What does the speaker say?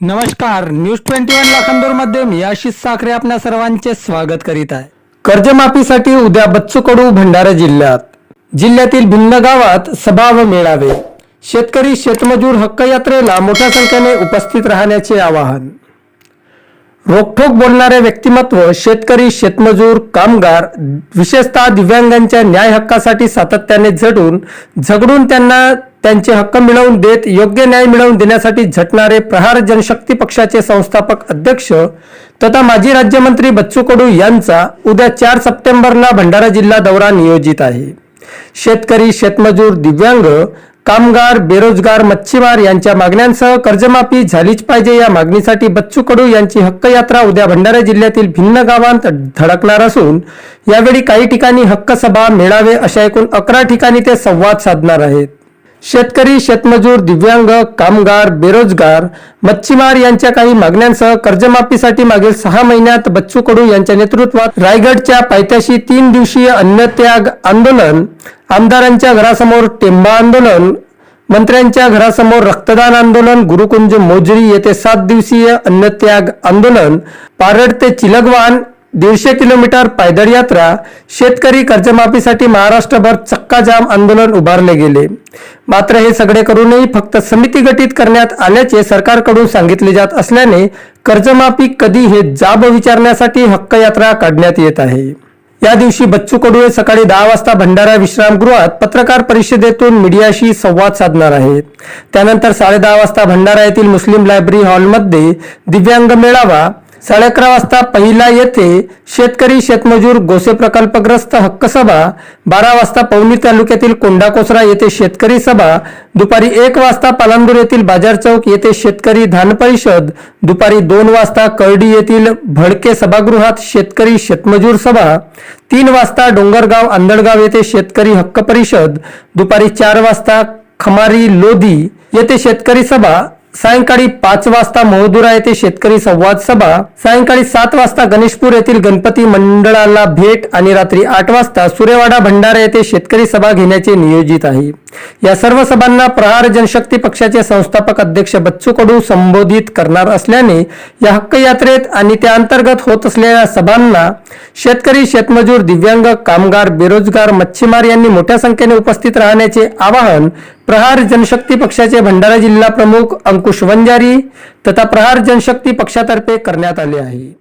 नमस्कार news twenty one लाखांदूरमध्ये मी आशिष साखरे आपल्या सर्वांचे स्वागत करीत आहे. कर्जमाफीसाठी उद्या बच्चू कडू भंडारा जिल्ह्यात. जिल्ह्यातील भिन्न गावात सभा व मेळावे. शेतकरी शेतमजूर हक्क यात्रेला मोठ्या संख्येने उपस्थित राहण्याचे आवाहन. रोखोक बोलणारे व्यक्तिमत्व शेतकरी शेतमजूर कामगार विशेषतः दिव्यांगांच्या न्याय हक्कासाठी सातत्याने झडून झगडून त्यांना त्यांचे हक्क मिळवून देत योग्य न्याय मिळवून देण्यासाठी झटणारे प्रहार जनशक्ती पक्षाचे संस्थापक अध्यक्ष तथा माजी राज्यमंत्री बच्चू कडू यांचा उद्या चार सप्टेंबरला भंडारा जिल्हा दौरा नियोजित आहे. शेतकरी शेतमजूर दिव्यांग कामगार बेरोजगार मच्छीमार यांच्या मागण्यांसह कर्जमाफी झालीच पाहिजे या मागणीसाठी बच्चू कडू यांची हक्क यात्रा उद्या भंडारा जिल्ह्यातील भिन्न गावांत धडकणार असून यावेळी काही ठिकाणी हक्क सभा मेळावे अशा एकूण अकरा ठिकाणी ते संवाद साधणार आहेत. शेतकरी शेतमजूर दिव्यांग कामगार बेरोजगार मच्छीमार यांच्या काही मागण्यांसह कर्जमाफीसाठी मागील सहा महिन्यात बच्चू कडू यांच्या नेतृत्वात रायगडच्या पायथ्याशी तीन दिवसीय अन्नत्याग आंदोलन आमदारांच्या घरासमोर टेंबा आंदोलन मंत्र्यांच्या घरासमोर रक्तदान आंदोलन गुरुकुंज मोजरी येथे सात दिवसीय अन्नत्याग आंदोलन पारड ते चिलगवान दीडशे किलोमीटर पायदळ यात्रा शेतकरी कर्जमाफीसाठी महाराष्ट्रभर चक्काजाम आंदोलन उभारले गेले. मात्र हे सगळे करूनही फक्त समिती गठीत करण्यात आल्याचे सरकारकडून सांगितले जात असल्याने कर्जमाफी कधी हे जाब विचारण्यासाठी हक्क यात्रा काढण्यात येत आहे. या दिवशी बच्चू कडू हे सकाळी दहा वाजता भंडारा विश्रामगृहात पत्रकार परिषदेतून मीडियाशी संवाद साधणार आहेत त्यानंतर साडेदहा वाजता भंडारा येथील मुस्लिम लायब्ररी हॉलमध्ये दिव्यांग मेळावा साडे अकरा वाजता पहिला येथे शेतकरी शेतमजूर गोसे प्रकल्पग्रस्त हक्क सभा बारा वाजता पवनी तालुक्यातील कोंडाकोसरा येथे शेतकरी सभा दुपारी एक वाजता पालांदूर येथील बाजार चौक येथे शेतकरी धान परिषद दुपारी दोन वाजता करडी येथील भडके सभागृहात शेतकरी शेतमजूर सभा तीन वाजता डोंगरगाव आंधळगाव येथे शेतकरी हक्क परिषद दुपारी चार वाजता खमारी लोधी येथे शेतकरी सभा सायंकाळी पाच वाजता मोहदुरा येथे शेतकरी संवाद सभा सायंकाळी सात वाजता गणेशपूर येथील गणपती मंडळाला भेट आणि रात्री आठ वाजता सुरेवाडा भंडारा येथे शेतकरी सभा घेण्याचे नियोजित आहे. या सर्व सभांना प्रहार जनशक्ती पक्षाचे संस्थापक अध्यक्ष बच्चू कडू संबोधित करणार असल्याने या हक्क यात्रेत आणि त्या अंतर्गत होत असलेल्या सभांना शेतकरी शेतमजूर दिव्यांग कामगार बेरोजगार मच्छीमार यांनी मोठ्या संख्येने उपस्थित राहण्याचे आवाहन प्रहार जनशक्ती पक्षाचे भंडारा जिल्हा प्रमुख अंकुश वंजारी तथा प्रहार जनशक्ती पक्षातर्फे करण्यात आले आहे.